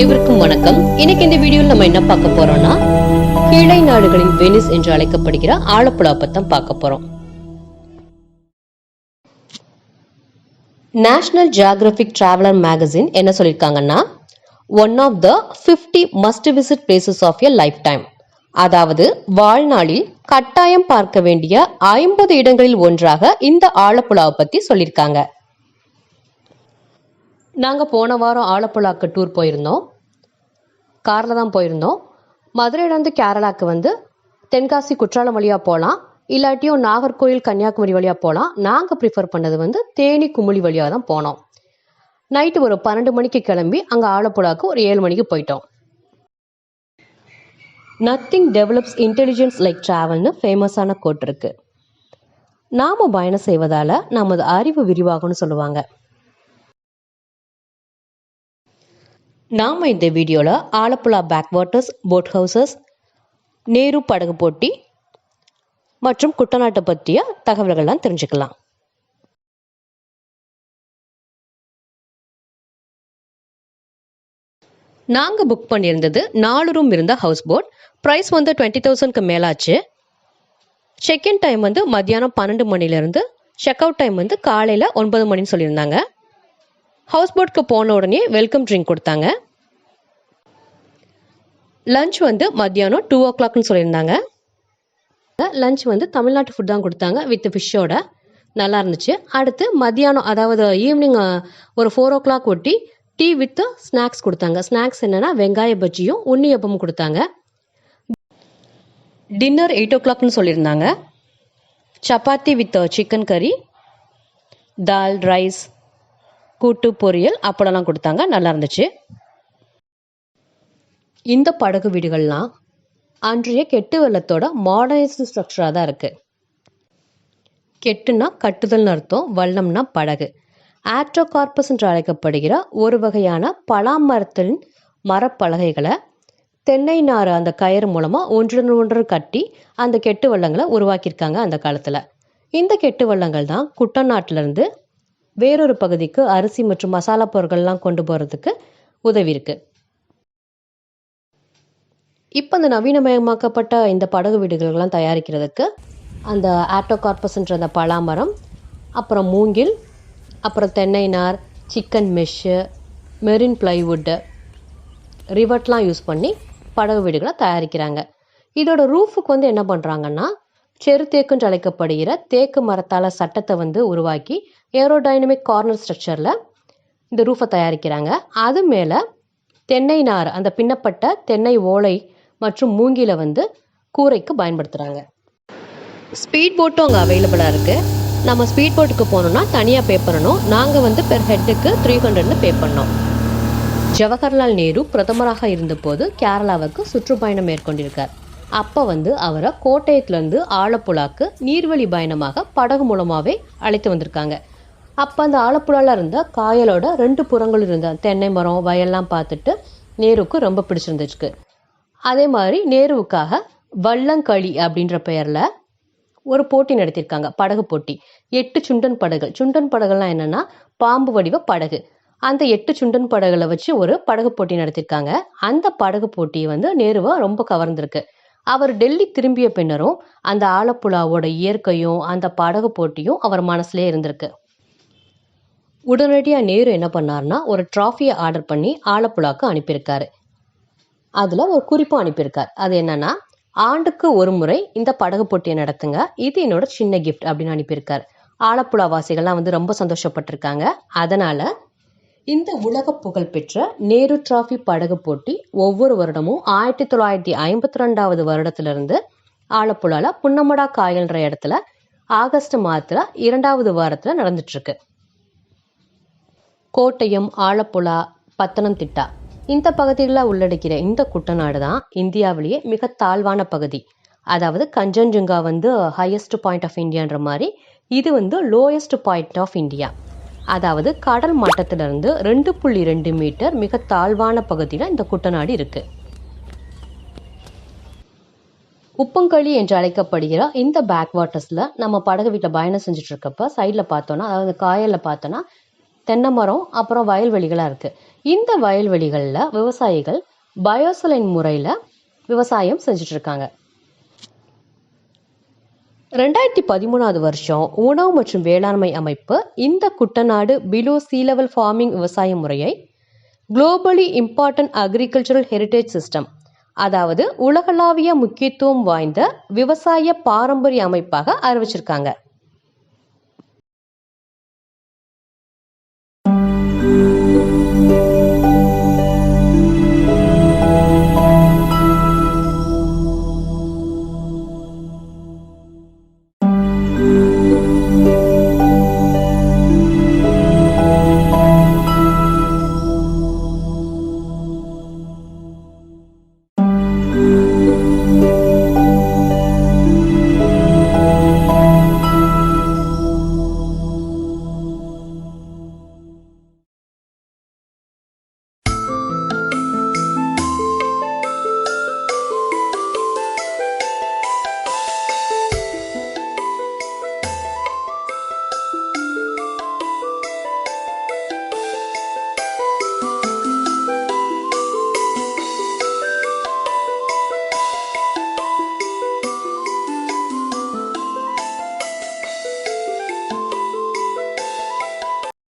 அனைவருக்கும் வணக்கம். இன்னைக்கு இந்த வீடியோவில் நம்ம என்ன பார்க்க போறோம்னா கீழை நாடுகளின் வெனிஸ் என்று அழைக்கப்படுகிற ஆலப்புழா பத்தம் பார்க்க போறோம். நேஷனல் ஜியாகிரபிக் டிராவலர் மேகசின் என்ன சொல்லியிருக்காங்கன்னா one of the 50 must visit places of a lifetime அதாவது வாழ்நாளில் கட்டாயம் பார்க்க வேண்டிய ஐம்பது இடங்களில் ஒன்றாக இந்த ஆலப்புழாவை பத்தி சொல்லியிருக்காங்க நாங்கள் போன வாரம் ஆலப்புழாக்கு டூர் போயிருந்தோம். காரில் தான் போயிருந்தோம். மதுரையிலேருந்து கேரளாக்கு வந்து தென்காசி குற்றாலம் வழியாக போகலாம் இல்லாட்டியும் நாகர்கோயில் கன்னியாகுமரி வழியாக போகலாம் நாங்கள் ப்ரிஃபர் பண்ணது வந்து தேனி குமுளி வழியாக தான் போனோம். நைட்டு ஒரு பன்னெண்டு மணிக்கு கிளம்பி அங்கே ஆலப்புழாக்கு ஒரு ஏழு மணிக்கு போயிட்டோம். நத்திங் டெவலப்ஸ் இன்டெலிஜென்ஸ் லைக் ட்ராவல்னு ஃபேமஸான கோட் இருக்குது நாம் பயணம் செய்வதால் நமது அறிவு விரிவாகும்னு சொல்லுவாங்க. நாம் இந்த வீடியோவில் Alappuzha backwaters boat houses Nehru படகு போட்டி மற்றும் குட்டநாட்டை பற்றிய தகவல்கள்லாம் தெரிஞ்சுக்கலாம். நாங்கள் புக் பண்ணியிருந்தது நாலு ரூம் இருந்த ஹவுஸ் போட் ப்ரைஸ் வந்து டுவெண்ட்டி தௌசண்ட்க்கு மேலாச்சு. செக்இன் டைம் வந்து மத்தியானம் பன்னெண்டு மணிலேருந்து செக் அவுட் டைம் வந்து காலையில் ஒன்பது மணின்னு சொல்லியிருந்தாங்க. ஹவுஸ் போட்க்கு போன உடனே வெல்கம் ட்ரிங்க் கொடுத்தாங்க. லஞ்ச் வந்து மத்தியானம் டூ ஓ கிளாக்னு சொல்லியிருந்தாங்க. லஞ்ச் வந்து தமிழ்நாட்டு ஃபுட் தான் கொடுத்தாங்க வித் ஃபிஷ்ஷோட நல்லா இருந்துச்சு. அடுத்து மத்தியானம் அதாவது ஈவினிங் ஒரு ஃபோர் ஓ கிளாக் ஒட்டி டீ வித் ஸ்நாக்ஸ் கொடுத்தாங்க. ஸ்நாக்ஸ் என்னென்னா வெங்காய பஜ்ஜியும் உன்னியப்பமும் கொடுத்தாங்க. டின்னர் எயிட் ஓ கிளாக்னு சொல்லியிருந்தாங்க. சப்பாத்தி வித் சிக்கன் கறி தால் ரைஸ் கூட்டு பொரியல் அப்பளம்லாம் கொடுத்தாங்க. நல்லா இருந்துச்சு. இந்த படகு வீடுகள்லாம் அன்றைய கெட்டு வெள்ளத்தோட மாடர்னைஸ்டு ஸ்ட்ரக்சராக தான் இருக்குது கெட்டுனா கட்டுதல்னு அர்த்தம் வள்ளம்னா படகு. ஆட்ரோகார்பஸ் என்று அழைக்கப்படுகிற ஒரு வகையான பலாமரத்தின் மரப்பலகைகளை தென்னை நார் அந்த கயிறு மூலமாக ஒன்றுடன் ஒன்று கட்டி அந்த கெட்டு வள்ளங்களை உருவாக்கியிருக்காங்க அந்த காலத்தில். இந்த கெட்டு வள்ளங்கள் தான் குட்டநாட்டிலேருந்து வேறொரு பகுதிக்கு அரிசி மற்றும் மசாலா பொருட்கள்லாம் கொண்டு போகிறதுக்கு உதவி இருக்குது இப்போ இந்த நவீனமயமாக்கப்பட்ட இந்த படகு வீடுகளெல்லாம் தயாரிக்கிறதுக்கு அந்த ஆட்டோகார்பஸ்ன்ற அந்த பலாமரம் அப்புறம் மூங்கில் அப்புறம் தென்னை நார் சிக்கன் மெஷ்ஷு மெரின் பிளைவுட்டு ரிவட்லாம் யூஸ் பண்ணி படகு வீடுகளை தயாரிக்கிறாங்க. இதோட ரூஃபுக்கு வந்து என்ன பண்ணுறாங்கன்னா செருத்தேக்குன்னு அழைக்கப்படுகிற தேக்கு மரத்தால் சட்டத்தை வந்து உருவாக்கி ஏரோடைனமிக் கார்னர் ஸ்ட்ரக்சரில் இந்த ரூஃபை தயாரிக்கிறாங்க. அது மேலே தென்னை நார் அந்த பின்னப்பட்ட தென்னை ஓலை மற்றும் மூங்கில வந்து கூரைக்கு பயன்படுத்துகிறாங்க ஸ்பீட் போட்டும் அங்கே அவைலபிளாக இருக்குது நம்ம ஸ்பீட் போட்டுக்கு போகணுன்னா தனியாக பே பண்ணணும். நாங்கள் வந்து பெர் ஹெட்டுக்கு த்ரீ ஹண்ட்ரட்னு பே பண்ணோம். ஜவஹர்லால் நேரு பிரதமராக இருந்தபோது கேரளாவுக்கு சுற்றுப்பயணம் மேற்கொண்டிருக்கார். அப்போ வந்து அவரை கோட்டயத்துலேருந்து ஆலப்புழாக்கு நீர்வழி பயணமாக படகு மூலமாகவே அழைத்து வந்திருக்காங்க. அப்போ அந்த ஆலப்புழாவில் இருந்த காயலோட ரெண்டு புறங்கள் இருந்த தென்னை மரம் வயல்லாம் பார்த்துட்டு நேருக்கு ரொம்ப பிடிச்சிருந்துச்சு. அதே மாதிரி நேருவுக்காக வள்ளங்களி அப்படின்ற பெயரில் ஒரு போட்டி நடத்தியிருக்காங்க படகு போட்டி. எட்டு சுண்டன் படகுகள். சுண்டன் படகுலாம் என்னென்னா பாம்பு வடிவ படகு. அந்த எட்டு சுண்டன் படகுகளை வச்சு ஒரு படகு போட்டி நடத்தியிருக்காங்க. அந்த படகு போட்டி வந்து நேருவை ரொம்ப கவர்ந்திருக்கு. அவர் டெல்லி திரும்பிய பின்னரும் அந்த ஆலப்புழாவோட இயற்கையும் அந்த படகு போட்டியும் அவர் மனசுலேயே இருந்திருக்கு. உடனடியாக நேரு என்ன பண்ணார்னா ஒரு ட்ராஃபியை ஆர்டர் பண்ணி ஆலப்புழாக்கு அனுப்பியிருக்காரு. அதில் ஒரு குறிப்பும் அனுப்பியிருக்கார். அது என்னன்னா ஆண்டுக்கு ஒரு முறை இந்த படகு போட்டியை நடத்துங்க. இது என்னோட சின்ன கிஃப்ட் அப்படின்னு அனுப்பியிருக்கார். ஆலப்புழா வாசிகள்லாம் வந்து ரொம்ப சந்தோஷப்பட்டிருக்காங்க. அதனால இந்த உலக புகழ்பெற்ற நேரு டிராஃபி படகு போட்டி ஒவ்வொரு வருடமும் ஆயிரத்தி தொள்ளாயிரத்தி ஐம்பத்தி ரெண்டாவது வருடத்திலிருந்து ஆலப்புழால புன்னமடா காயல்ன்ற இடத்துல ஆகஸ்ட் மாதத்துல இரண்டாவது வாரத்துல நடந்துட்டு இருக்கு. கோட்டயம் ஆலப்புழா பத்தனம்திட்டா. இந்த பகுதிகளை உள்ளடக்கிற இந்த குட்டநாடு தான் இந்தியாவிலேயே மிக தாழ்வான பகுதி. அதாவது கஞ்சன்ஜுங்கா வந்து ஹையஸ்ட் பாயிண்ட் ஆஃப் இந்தியான்ற மாதிரி இது வந்து லோயஸ்ட் பாயிண்ட் ஆஃப் இந்தியா அதாவது கடல் மட்டத்திலிருந்து ரெண்டு புள்ளி ரெண்டு மீட்டர் மிக தாழ்வான பகுதியில் இந்த குட்டநாடு இருக்கு. உப்பங்களி என்று அழைக்கப்படுகிற இந்த பேக் வாட்டர்ஸில் நம்ம படகு வீட்டில் பயணம் செஞ்சுட்டு இருக்கப்ப சைடில் பார்த்தோன்னா அதாவது காயலில் பார்த்தோன்னா தென்னை மரம் அப்புறம் வயல்வெளிகளாக இருக்குது இந்த வயல்வெளிகளில் விவசாயிகள் பயோசலைன் முறையில் விவசாயம் செஞ்சிட்ருக்காங்க. ரெண்டாயிரத்தி பதிமூணாவது வருஷம் உணவு மற்றும் வேளாண்மை அமைப்பு இந்த Kuttanad below sea level farming விவசாய முறையை globally important agricultural heritage system அதாவது உலகளாவிய முக்கியத்துவம் வாய்ந்த விவசாய பாரம்பரிய அமைப்பாக அறிவிச்சிருக்காங்க.